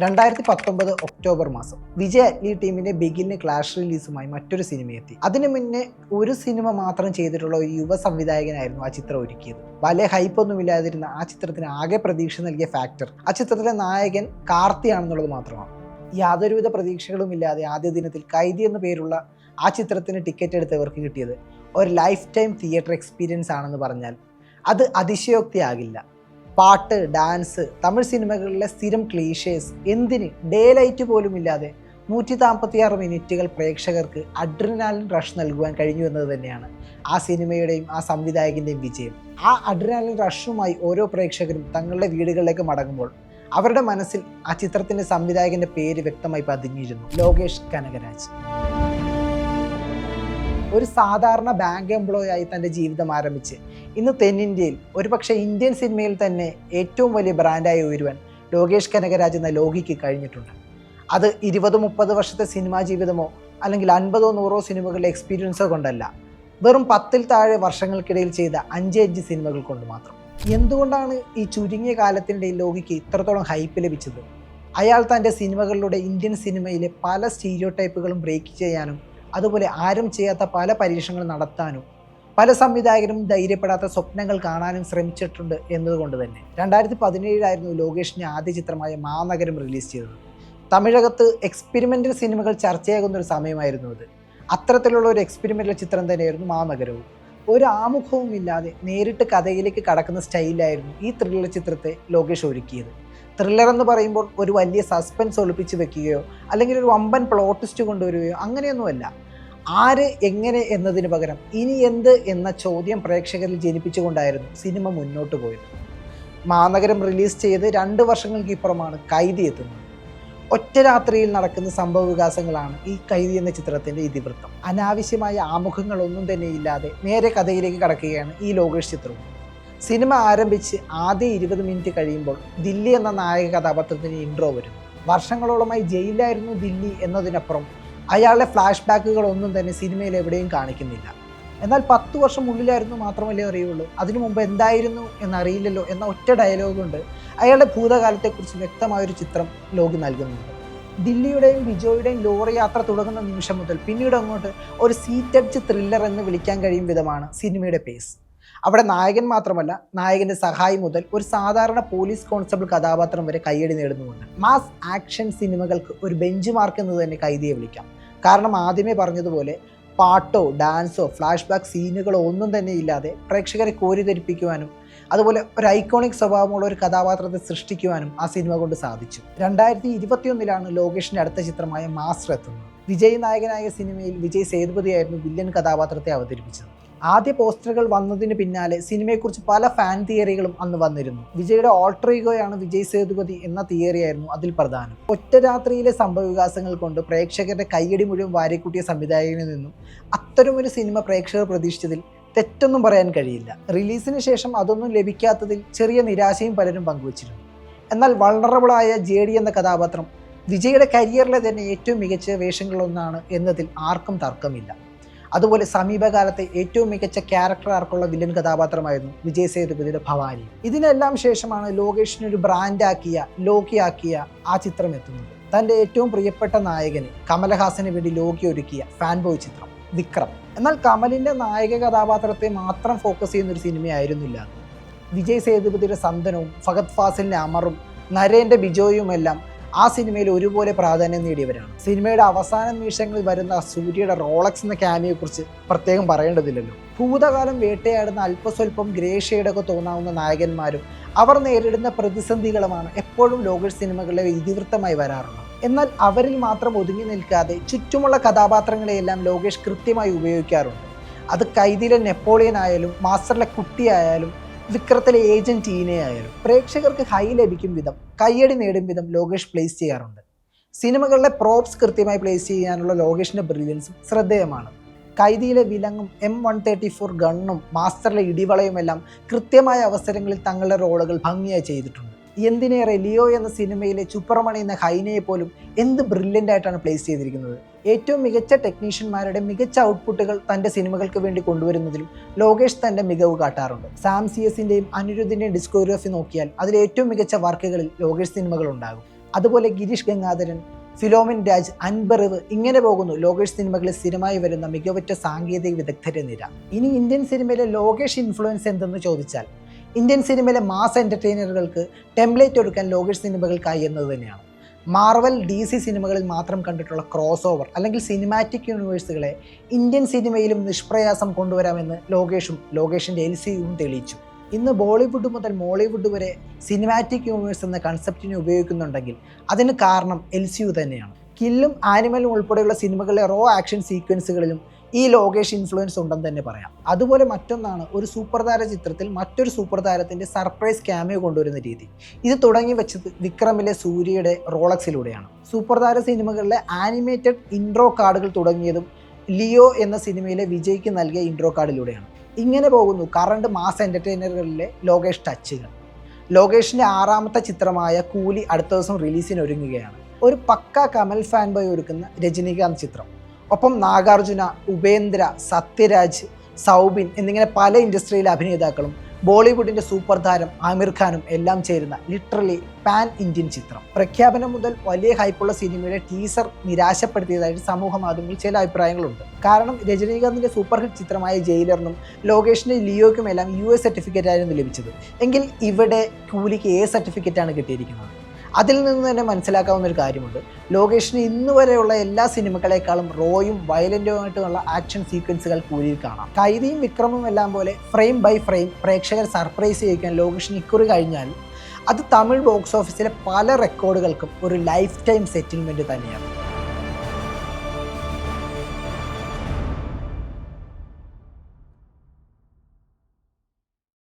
രണ്ടായിരത്തി പത്തൊമ്പത് ഒക്ടോബർ മാസം വിജയ് അഗ്നി ടീമിന്റെ ബിഗിന് ക്ലാഷ് റിലീസുമായി മറ്റൊരു സിനിമ എത്തി. അതിനു മുന്നേ ഒരു സിനിമ മാത്രം ചെയ്തിട്ടുള്ള ഒരു യുവ സംവിധായകനായിരുന്നു ആ ചിത്രം ഒരുക്കിയത്. വലിയ ഹൈപ്പൊന്നുമില്ലാതിരുന്ന ആ ചിത്രത്തിന് ആകെ പ്രതീക്ഷ നൽകിയ ഫാക്ടർ ആ ചിത്രത്തിലെ നായകൻ കാർത്തിയാണെന്നുള്ളത് മാത്രമാണ്. യാതൊരുവിധ പ്രതീക്ഷകളും ഇല്ലാതെ ആദ്യ ദിനത്തിൽ കൈദി എന്ന പേരുള്ള ആ ചിത്രത്തിന് ടിക്കറ്റ് എടുത്തവർക്ക് കിട്ടിയത് ഒരു ലൈഫ് ടൈം തിയേറ്റർ എക്സ്പീരിയൻസ് ആണെന്ന് പറഞ്ഞാൽ അത് അതിശയോക്തിയാകില്ല. പാട്ട് ഡാൻസ് തമിഴ് സിനിമകളിലെ സ്ഥിരം ക്ലീഷേഴ്സ് എന്തിന് ഡേ ലൈറ്റ് പോലും ഇല്ലാതെ നൂറ്റി നാൽപ്പത്തിയാറ് മിനിറ്റുകൾ പ്രേക്ഷകർക്ക് അഡ്രിനാലിൻ റഷ് നൽകുവാൻ കഴിഞ്ഞു എന്നത് തന്നെയാണ് ആ സിനിമയുടെയും ആ സംവിധായകന്റെയും വിജയം. ആ അഡ്രിനാലിൻ റഷുമായി ഓരോ പ്രേക്ഷകരും തങ്ങളുടെ വീടുകളിലേക്ക് മടങ്ങുമ്പോൾ അവരുടെ മനസ്സിൽ ആ ചിത്രത്തിന്റെ സംവിധായകന്റെ പേര് വ്യക്തമായി പതിഞ്ഞിരുന്നു. ലോകേഷ് കനകരാജ്. ഒരു സാധാരണ ബാങ്ക് എംപ്ലോയി ആയി തന്റെ ജീവിതം ആരംഭിച്ച്. ഇന്ന് തെന്നിന്ത്യയിൽ ഒരുപക്ഷെ ഇന്ത്യൻ സിനിമയിൽ തന്നെ ഏറ്റവും വലിയ ബ്രാൻഡായി ഉയരുവാൻ ലോകേഷ് കനകരാജ് എന്ന ലോകിക്ക് കഴിഞ്ഞിട്ടുണ്ട്. അത് ഇരുപത് മുപ്പത് വർഷത്തെ സിനിമാ ജീവിതമോ അല്ലെങ്കിൽ അൻപതോ നൂറോ സിനിമകളുടെ എക്സ്പീരിയൻസോ കൊണ്ടല്ല. വെറും പത്തിൽ താഴെ വർഷങ്ങൾക്കിടയിൽ ചെയ്ത അഞ്ച് അഞ്ച് സിനിമകൾ കൊണ്ട് മാത്രം. എന്തുകൊണ്ടാണ് ഈ ചുരുങ്ങിയ കാലത്തിന്റെ ലോകിക്ക് ഇത്രത്തോളം ഹൈപ്പ് ലഭിച്ചത്? അയാൾ തന്റെ സിനിമകളിലൂടെ ഇന്ത്യൻ സിനിമയിലെ പല സ്റ്റീരിയോ ടൈപ്പുകളും ബ്രേക്ക് ചെയ്യാനും അതുപോലെ ആരും ചെയ്യാത്ത പല പരീക്ഷണങ്ങൾ നടത്താനും പല സംവിധായകരും ധൈര്യപ്പെടാത്ത സ്വപ്നങ്ങൾ കാണാനും ശ്രമിച്ചിട്ടുണ്ട് എന്നതുകൊണ്ട് തന്നെ. രണ്ടായിരത്തി പതിനേഴിലായിരുന്നു ലോകേഷിന്റെ ആദ്യ ചിത്രമായ മാനഗരം റിലീസ് ചെയ്തത്. തമിഴകത്ത് എക്സ്പെരിമെന്റൽ സിനിമകൾ ചർച്ചയാകുന്ന ഒരു സമയമായിരുന്നു അത്. അത്തരത്തിലുള്ള ഒരു എക്സ്പെരിമെന്റൽ ചിത്രം തന്നെയായിരുന്നു മാനഗരവും. ഒരു ആമുഖവും ഇല്ലാതെ നേരിട്ട് കഥയിലേക്ക് കടക്കുന്ന സ്റ്റൈലായിരുന്നു ഈ ത്രില്ലർ ചിത്രത്തെ ലോകേഷ് ഒരുക്കിയത്. ത്രില്ലർ എന്ന് പറയുമ്പോൾ ഒരു വലിയ സസ്പെൻസ് ഒളിപ്പിച്ച് വെക്കുകയോ അല്ലെങ്കിൽ ഒരു വമ്പൻ പ്ലോട്ടിസ്റ്റ് കൊണ്ടുവരികയോ അങ്ങനെയൊന്നുമല്ല. ആര് എങ്ങനെ എന്നതിന് പകരം ഇനി എന്ത് എന്ന ചോദ്യം പ്രേക്ഷകരിൽ ജനിപ്പിച്ചുകൊണ്ടായിരുന്നു സിനിമ മുന്നോട്ട് പോയത്. മാനഗരം റിലീസ് ചെയ്ത് രണ്ട് വർഷങ്ങൾക്ക് ഇപ്പുറമാണ് കൈതി എത്തുന്നത്. ഒറ്റ രാത്രിയിൽ നടക്കുന്ന സംഭവ വികാസങ്ങളാണ് ഈ കൈതി എന്ന ചിത്രത്തിന്റെ ഇതിവൃത്തം. അനാവശ്യമായ ആമുഖങ്ങളൊന്നും തന്നെ ഇല്ലാതെ നേരെ കഥയിലേക്ക് കടക്കുകയാണ് ഈ ലോകേഷ് ചിത്രവും. സിനിമ ആരംഭിച്ച് ആദ്യ ഇരുപത് മിനിറ്റ് കഴിയുമ്പോൾ ദില്ലി എന്ന നായക കഥാപാത്രത്തിന് ഇൻട്രോ വരും. വർഷങ്ങളോളമായി ജയിലിലായിരുന്നു ദില്ലി എന്നതിനപ്പുറം അയാളുടെ ഫ്ലാഷ് ബാക്കുകൾ ഒന്നും തന്നെ സിനിമയിൽ എവിടെയും കാണിക്കുന്നില്ല. എന്നാൽ പത്ത് വർഷം ഉള്ളിലായിരുന്നു മാത്രമല്ലേ അറിയുള്ളൂ. അതിനു മുമ്പ് എന്തായിരുന്നു എന്നറിയില്ലല്ലോ എന്ന ഒറ്റ ഡയലോഗ് കൊണ്ട് അയാളുടെ ഭൂതകാലത്തെക്കുറിച്ച് വ്യക്തമായൊരു ചിത്രം ലോക് നൽകുന്നുണ്ട്. ദില്ലിയുടെയും ബിജോയുടെയും ലോറി യാത്ര തുടങ്ങുന്ന നിമിഷം മുതൽ പിന്നീട് അങ്ങോട്ട് ഒരു സീറ്റഡ്ജ് ത്രില്ലർ എന്ന് വിളിക്കാൻ കഴിയും വിധമാണ് സിനിമയുടെ പേസ് അവിടെ നായകൻ മാത്രമല്ല നായകന്റെ സഹായി മുതൽ ഒരു സാധാരണ പോലീസ് കോൺസ്റ്റബിൾ കഥാപാത്രം വരെ കയ്യടി നേടുന്നുമുണ്ട്. മാസ് ആക്ഷൻ സിനിമകൾക്ക് ഒരു ബെഞ്ച് മാർക്ക് എന്ന് തന്നെ കൈതിയെ വിളിക്കാം. കാരണം ആദ്യമേ പറഞ്ഞതുപോലെ പാട്ടോ ഡാൻസോ ഫ്ലാഷ് ബാക്ക് സീനുകളോ ഒന്നും തന്നെ ഇല്ലാതെ പ്രേക്ഷകരെ കോരിധരിപ്പിക്കുവാനും അതുപോലെ ഒരു ഐക്കോണിക് സ്വഭാവമുള്ള ഒരു കഥാപാത്രത്തെ സൃഷ്ടിക്കുവാനും ആ സിനിമ കൊണ്ട് സാധിച്ചു. രണ്ടായിരത്തി ഇരുപത്തിയൊന്നിലാണ് ലോകേഷിന്റെ അടുത്ത ചിത്രമായ മാസ്റ്റർ എത്തുന്നത്. വിജയ് നായകനായ സിനിമയിൽ വിജയ് സേതുപതിയായിരുന്നു വില്ലൻ കഥാപാത്രത്തെ അവതരിപ്പിച്ചത്. ആദ്യ പോസ്റ്ററുകൾ വന്നതിന് പിന്നാലെ സിനിമയെക്കുറിച്ച് പല ഫാൻ തിയറികളും അന്ന് വന്നിരുന്നു. വിജയുടെ ഓൾട്രീഗോയാണ് വിജയ് സേതുപതി എന്ന തിയറിയായിരുന്നു അതിൽ പ്രധാനം. ഒറ്റ രാത്രിയിലെ സംഭവവികാസങ്ങൾ കൊണ്ട് പ്രേക്ഷകരുടെ കയ്യടി മുഴുവൻ വാരിക്കൂട്ടിയ സംവിധായകനിൽ നിന്നും അത്തരമൊരു സിനിമ പ്രേക്ഷകർ പ്രതീക്ഷിച്ചതിൽ തെറ്റൊന്നും പറയാൻ കഴിയില്ല. റിലീസിന് ശേഷം അതൊന്നും ലഭിക്കാത്തതിൽ ചെറിയ നിരാശയും പലരും പങ്കുവച്ചിരുന്നു. എന്നാൽ വൾണറബിളായ ജെ ഡി എന്ന കഥാപാത്രം വിജയുടെ കരിയറിലെ തന്നെ ഏറ്റവും മികച്ച വേഷങ്ങളൊന്നാണ് എന്നതിൽ ആർക്കും തർക്കമില്ല. അതുപോലെ സമീപകാലത്തെ ഏറ്റവും മികച്ച ക്യാരക്ടർ ആർക്കുള്ള വില്ലൻ കഥാപാത്രമായിരുന്നു വിജയ് സേതുപതിയുടെ ഭവാനി. ഇതിനെല്ലാം ശേഷമാണ് ലോകേഷിനെ ഒരു ബ്രാൻഡാക്കിയ ലോക്കിയാക്കിയ ആ ചിത്രം എത്തുന്നത്. തന്റെ ഏറ്റവും പ്രിയപ്പെട്ട നായകന് കമലഹാസന് വേണ്ടി ലോക്കി ഒരുക്കിയ ഫാൻ ബോയ് ചിത്രം വിക്രം. എന്നാൽ കമലിന്റെ നായക കഥാപാത്രത്തെ മാത്രം ഫോക്കസ് ചെയ്യുന്ന ഒരു സിനിമയായിരുന്നില്ല വിജയ് സേതുപതിയുടെ സന്തനവും ഫഗത് ഫാസിലിന്റെ അമറും നരേന്റെ ബിജോയും എല്ലാം ആ സിനിമയിൽ ഒരുപോലെ പ്രാധാന്യം നേടിയവരാണ്. സിനിമയുടെ അവസാന നിമിഷങ്ങളിൽ വരുന്ന സൂര്യയുടെ റോളക്സ് എന്ന ക്യാമിയെക്കുറിച്ച് പ്രത്യേകം പറയേണ്ടതില്ലല്ലോ. ഭൂതകാലം വേട്ടയാടുന്ന അല്പസ്വല്പം ഗ്രേ ഷെയ്ഡൊക്കെ തോന്നാവുന്ന നായകന്മാരും അവർ നേരിടുന്ന പ്രതിസന്ധികളുമാണ് എപ്പോഴും ലോക സിനിമകളിലെ ഇതിവൃത്തമായി വരാറുള്ളത്. എന്നാൽ അവരിൽ മാത്രം ഒതുങ്ങി നിൽക്കാതെ ചുറ്റുമുള്ള കഥാപാത്രങ്ങളെയെല്ലാം ലോകേഷ് കൃത്യമായി ഉപയോഗിക്കാറുണ്ട്. അത് കൈതിയിലെ നെപ്പോളിയൻ ആയാലും മാസ്റ്ററിലെ കുട്ടിയായാലും വിക്രത്തിലെ ഏജന്റ് ആയാലും പ്രേക്ഷകർക്ക് ഹൈ ലഭിക്കും വിധം കയ്യടി നേടും വിധം ലോകേഷ് പ്ലേസ് ചെയ്യാറുണ്ട്. സിനിമകളിലെ പ്രോപ്സ് കൃത്യമായി പ്ലേസ് ചെയ്യാനുള്ള ലോകേഷിന്റെ ബ്രില്യൻസും ശ്രദ്ധേയമാണ്. കൈതിയിലെ വിലങ്ങും എം വൺ തേർട്ടി ഫോർ ഗണ്ണും മാസ്റ്ററിലെ ഇടിവളയുമെല്ലാം കൃത്യമായ അവസരങ്ങളിൽ തങ്ങളുടെ റോളുകൾ ഭംഗിയായി ചെയ്തിട്ടുണ്ട്. എന്തിനേറെ ലിയോ എന്ന സിനിമയിലെ ചുപ്പറമണി എന്ന ഹൈനയെ പോലും എന്ത് ബ്രില്യന്റ് ആയിട്ടാണ് പ്ലേസ് ചെയ്തിരിക്കുന്നത്? ഏറ്റവും മികച്ച ടെക്നീഷ്യന്മാരുടെ മികച്ച ഔട്ട്പുട്ടുകൾ തന്റെ സിനിമകൾക്ക് വേണ്ടി കൊണ്ടുവരുന്നതിലും ലോകേഷ് തന്റെ മികവ് കാട്ടാറുണ്ട്. സാം സി എസിന്റെയും അനിരുദ്ധിന്റെയും ഡിസ്കോഗ്രാഫി നോക്കിയാൽ അതിൽ ഏറ്റവും മികച്ച വർക്കുകളിൽ ലോകേഷ് സിനിമകൾ ഉണ്ടാകും. അതുപോലെ ഗിരീഷ് ഗംഗാധരൻ ഫിലോമിൻ രാജ് അൻബറിവ് ഇങ്ങനെ പോകുന്നു ലോകേഷ് സിനിമകളിൽ സ്ഥിരമായി വരുന്ന മികവറ്റ സാങ്കേതിക വിദഗ്ധരെ നിര. ഇനി ഇന്ത്യൻ സിനിമയിലെ ലോകേഷ് ഇൻഫ്ലുവൻസ് എന്തെന്ന് ചോദിച്ചാൽ ഇന്ത്യൻ സിനിമയിലെ മാസ് എന്റർടൈനറുകൾക്ക് ടെംപ്ലേറ്റ് ഒരുക്കാൻ ലോകേഷ് സിനിമകൾക്കായി എന്നത് തന്നെയാണ്. മാർവൽ ഡി സി സിനിമകളിൽ മാത്രം കണ്ടിട്ടുള്ള ക്രോസ് ഓവർ അല്ലെങ്കിൽ സിനിമാറ്റിക് യൂണിവേഴ്സുകളെ ഇന്ത്യൻ സിനിമയിലും നിഷ്പ്രയാസം കൊണ്ടുവരാമെന്ന് ലോകേഷും ലോകേഷിന്റെ എൽ സിയും തെളിയിച്ചു. ഇന്ന് ബോളിവുഡ് മുതൽ മോളിവുഡ് വരെ സിനിമാറ്റിക് യൂണിവേഴ്സ് എന്ന കൺസെപ്റ്റിനെ ഉപയോഗിക്കുന്നുണ്ടെങ്കിൽ അതിന് കാരണം എൽ സി യു തന്നെയാണ്. കില്ലും ആനിമലും ഉൾപ്പെടെയുള്ള സിനിമകളിലെ റോ ആക്ഷൻ സീക്വൻസുകളിലും ഈ ലോകേഷ് ഇൻഫ്ലുവൻസ് ഉണ്ടെന്ന് തന്നെ പറയാം. അതുപോലെ മറ്റൊന്നാണ് ഒരു സൂപ്പർതാര ചിത്രത്തിൽ മറ്റൊരു സൂപ്പർ താരത്തിന്റെ സർപ്രൈസ് ക്യാമിയോ കൊണ്ടുവരുന്ന രീതി. ഇത് തുടങ്ങി വെച്ചത് വിക്രമിലെ സൂര്യയുടെ റോളക്സിലൂടെയാണ്. സൂപ്പർതാര സിനിമകളിലെ ആനിമേറ്റഡ് ഇൻട്രോ കാർഡുകൾ തുടങ്ങിയതും ലിയോ എന്ന സിനിമയിലെ വിജയ്ക്ക് നൽകിയ ഇൻട്രോ കാർഡിലൂടെയാണ് ഇങ്ങനെ പോകുന്നു കറണ്ട് മാസ് എന്റർടൈനറുകളിലെ ലോകേഷ് ടച്ചുകൾ ലോകേഷിന്റെ ആറാമത്തെ ചിത്രമായ കൂലി അടുത്ത ദിവസം റിലീസിന് ഒരുങ്ങുകയാണ്. ഒരു പക്ക കമൽ ഫാൻ ബോയ് ഒരുക്കുന്ന രജനീകാന്ത് ചിത്രം. ഒപ്പം നാഗാർജുന ഉപേന്ദ്ര സത്യരാജ് സൗബിൻ എന്നിങ്ങനെ പല ഇൻഡസ്ട്രിയിലെ അഭിനേതാക്കളും ബോളിവുഡിന്റെ സൂപ്പർ താരം ആമിർ ഖാനും എല്ലാം ചേരുന്ന ലിറ്ററലി പാൻ ഇന്ത്യൻ ചിത്രം. പ്രഖ്യാപനം മുതൽ വലിയ ഹൈപ്പുള്ള സിനിമയുടെ ടീസർ നിരാശപ്പെടുത്തിയതായിട്ട് സമൂഹ മാധ്യമങ്ങളിൽ ചില അഭിപ്രായങ്ങളുണ്ട്. കാരണം രജനീകാന്തിന്റെ സൂപ്പർ ഹിറ്റ് ചിത്രമായ ജയിലറിനും ലോകേഷിന്റെ ലിയോയ്ക്കും എല്ലാം യു എസ് സർട്ടിഫിക്കറ്റ് ആയിരുന്നു ലഭിച്ചത്. എങ്കിൽ ഇവിടെ കൂലിക്ക് എ സർട്ടിഫിക്കറ്റാണ് കിട്ടിയിരിക്കുന്നത്. അതിൽ നിന്ന് തന്നെ മനസ്സിലാക്കാവുന്ന ഒരു കാര്യമുണ്ട്. ലോകേഷിന് ഇന്ന് വരെയുള്ള എല്ലാ സിനിമകളെക്കാളും റോയും വയലന്റുമായിട്ടുള്ള ആക്ഷൻ സീക്വൻസുകൾ കൂടി കാണാം. കൈതിയും വിക്രമും എല്ലാം പോലെ ഫ്രെയിം ബൈ ഫ്രെയിം പ്രേക്ഷകർ സർപ്രൈസ് ചെയ്യിക്കാൻ ലോകേഷിന് ഇക്കുറി കഴിഞ്ഞാൽ അത് തമിഴ് ബോക്സ് ഓഫീസിലെ പല റെക്കോർഡുകൾക്കും ഒരു ലൈഫ് ടൈം സെറ്റിൽമെന്റ് തന്നെയാണ്.